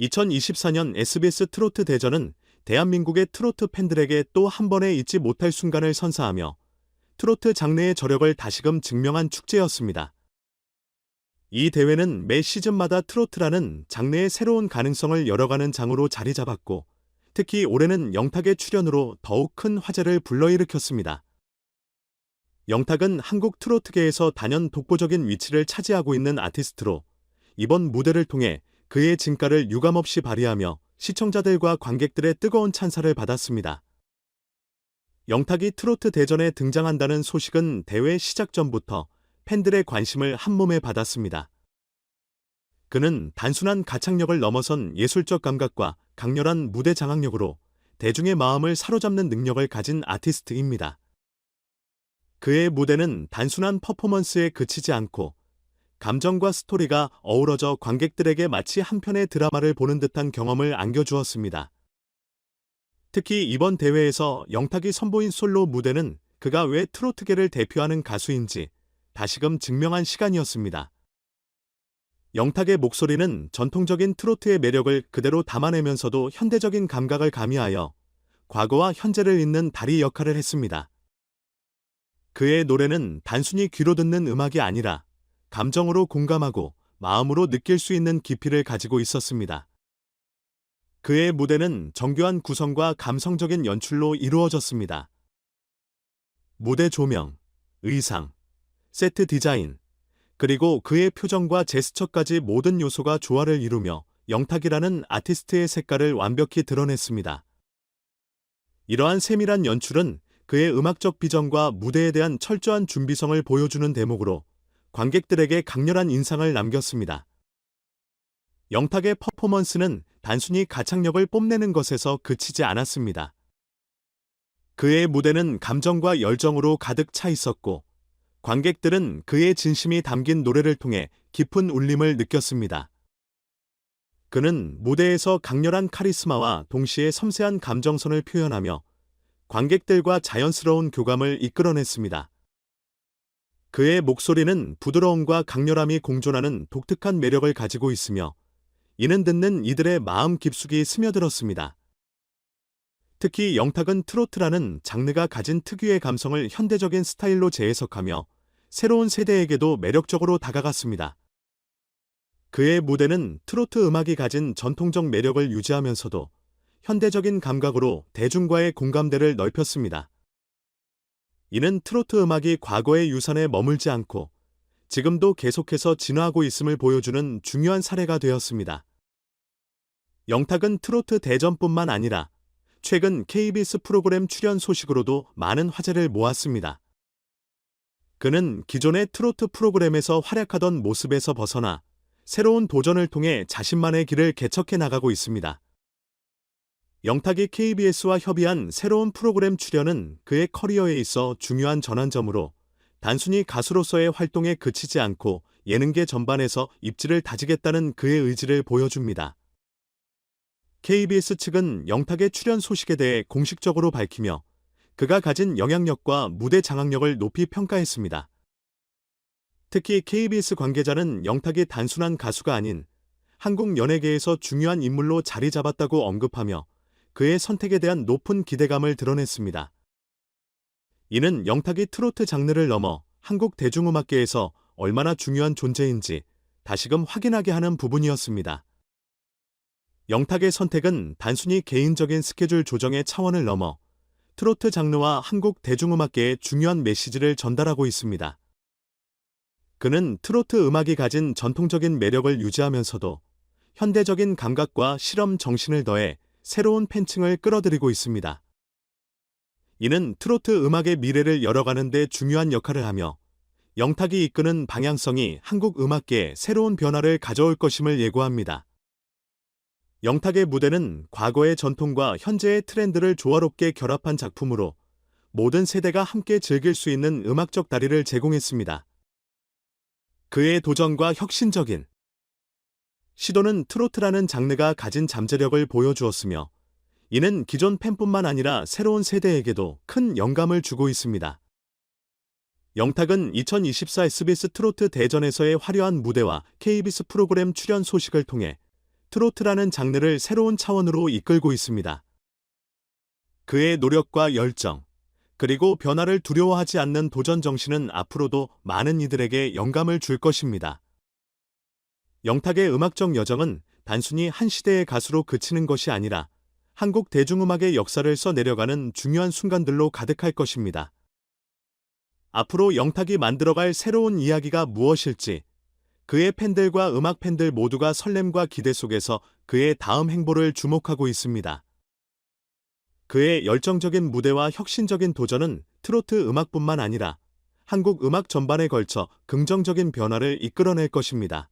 2024년 SBS 트로트 대전은 대한민국의 트로트 팬들에게 또 한 번에 잊지 못할 순간을 선사하며 트로트 장르의 저력을 다시금 증명한 축제였습니다. 이 대회는 매 시즌마다 트로트라는 장르의 새로운 가능성을 열어가는 장으로 자리 잡았고 특히 올해는 영탁의 출연으로 더욱 큰 화제를 불러일으켰습니다. 영탁은 한국 트로트계에서 단연 독보적인 위치를 차지하고 있는 아티스트로 이번 무대를 통해 그의 진가를 유감없이 발휘하며 시청자들과 관객들의 뜨거운 찬사를 받았습니다. 영탁이 트로트 대전에 등장한다는 소식은 대회 시작 전부터 팬들의 관심을 한몸에 받았습니다. 그는 단순한 가창력을 넘어선 예술적 감각과 강렬한 무대 장악력으로 대중의 마음을 사로잡는 능력을 가진 아티스트입니다. 그의 무대는 단순한 퍼포먼스에 그치지 않고 감정과 스토리가 어우러져 관객들에게 마치 한 편의 드라마를 보는 듯한 경험을 안겨주었습니다. 특히 이번 대회에서 영탁이 선보인 솔로 무대는 그가 왜 트로트계를 대표하는 가수인지 다시금 증명한 시간이었습니다. 영탁의 목소리는 전통적인 트로트의 매력을 그대로 담아내면서도 현대적인 감각을 가미하여 과거와 현재를 잇는 다리 역할을 했습니다. 그의 노래는 단순히 귀로 듣는 음악이 아니라 감정으로 공감하고 마음으로 느낄 수 있는 깊이를 가지고 있었습니다. 그의 무대는 정교한 구성과 감성적인 연출로 이루어졌습니다. 무대 조명, 의상, 세트 디자인, 그리고 그의 표정과 제스처까지 모든 요소가 조화를 이루며 영탁이라는 아티스트의 색깔을 완벽히 드러냈습니다. 이러한 세밀한 연출은 그의 음악적 비전과 무대에 대한 철저한 준비성을 보여주는 대목으로 관객들에게 강렬한 인상을 남겼습니다. 영탁의 퍼포먼스는 단순히 가창력을 뽐내는 것에서 그치지 않았습니다. 그의 무대는 감정과 열정으로 가득 차 있었고, 관객들은 그의 진심이 담긴 노래를 통해 깊은 울림을 느꼈습니다. 그는 무대에서 강렬한 카리스마와 동시에 섬세한 감정선을 표현하며 관객들과 자연스러운 교감을 이끌어냈습니다. 그의 목소리는 부드러움과 강렬함이 공존하는 독특한 매력을 가지고 있으며 이는 듣는 이들의 마음 깊숙이 스며들었습니다. 특히 영탁은 트로트라는 장르가 가진 특유의 감성을 현대적인 스타일로 재해석하며 새로운 세대에게도 매력적으로 다가갔습니다. 그의 무대는 트로트 음악이 가진 전통적 매력을 유지하면서도 현대적인 감각으로 대중과의 공감대를 넓혔습니다. 이는 트로트 음악이 과거의 유산에 머물지 않고 지금도 계속해서 진화하고 있음을 보여주는 중요한 사례가 되었습니다. 영탁은 트로트 대전뿐만 아니라 최근 KBS 프로그램 출연 소식으로도 많은 화제를 모았습니다. 그는 기존의 트로트 프로그램에서 활약하던 모습에서 벗어나 새로운 도전을 통해 자신만의 길을 개척해 나가고 있습니다. 영탁이 KBS와 협의한 새로운 프로그램 출연은 그의 커리어에 있어 중요한 전환점으로 단순히 가수로서의 활동에 그치지 않고 예능계 전반에서 입지를 다지겠다는 그의 의지를 보여줍니다. KBS 측은 영탁의 출연 소식에 대해 공식적으로 밝히며 그가 가진 영향력과 무대 장악력을 높이 평가했습니다. 특히 KBS 관계자는 영탁이 단순한 가수가 아닌 한국 연예계에서 중요한 인물로 자리 잡았다고 언급하며 그의 선택에 대한 높은 기대감을 드러냈습니다. 이는 영탁이 트로트 장르를 넘어 한국 대중음악계에서 얼마나 중요한 존재인지 다시금 확인하게 하는 부분이었습니다. 영탁의 선택은 단순히 개인적인 스케줄 조정의 차원을 넘어 트로트 장르와 한국 대중음악계의 중요한 메시지를 전달하고 있습니다. 그는 트로트 음악이 가진 전통적인 매력을 유지하면서도 현대적인 감각과 실험 정신을 더해 새로운 팬층을 끌어들이고 있습니다. 이는 트로트 음악의 미래를 열어가는 데 중요한 역할을 하며 영탁이 이끄는 방향성이 한국 음악계에 새로운 변화를 가져올 것임을 예고합니다. 영탁의 무대는 과거의 전통과 현재의 트렌드를 조화롭게 결합한 작품으로 모든 세대가 함께 즐길 수 있는 음악적 다리를 제공했습니다. 그의 도전과 혁신적인 시도는 트로트라는 장르가 가진 잠재력을 보여주었으며 이는 기존 팬뿐만 아니라 새로운 세대에게도 큰 영감을 주고 있습니다. 영탁은 2024 SBS 트로트 대전에서의 화려한 무대와 KBS 프로그램 출연 소식을 통해 트로트라는 장르를 새로운 차원으로 이끌고 있습니다. 그의 노력과 열정, 그리고 변화를 두려워하지 않는 도전 정신은 앞으로도 많은 이들에게 영감을 줄 것입니다. 영탁의 음악적 여정은 단순히 한 시대의 가수로 그치는 것이 아니라 한국 대중음악의 역사를 써내려가는 중요한 순간들로 가득할 것입니다. 앞으로 영탁이 만들어갈 새로운 이야기가 무엇일지, 그의 팬들과 음악 팬들 모두가 설렘과 기대 속에서 그의 다음 행보를 주목하고 있습니다. 그의 열정적인 무대와 혁신적인 도전은 트로트 음악뿐만 아니라 한국 음악 전반에 걸쳐 긍정적인 변화를 이끌어낼 것입니다.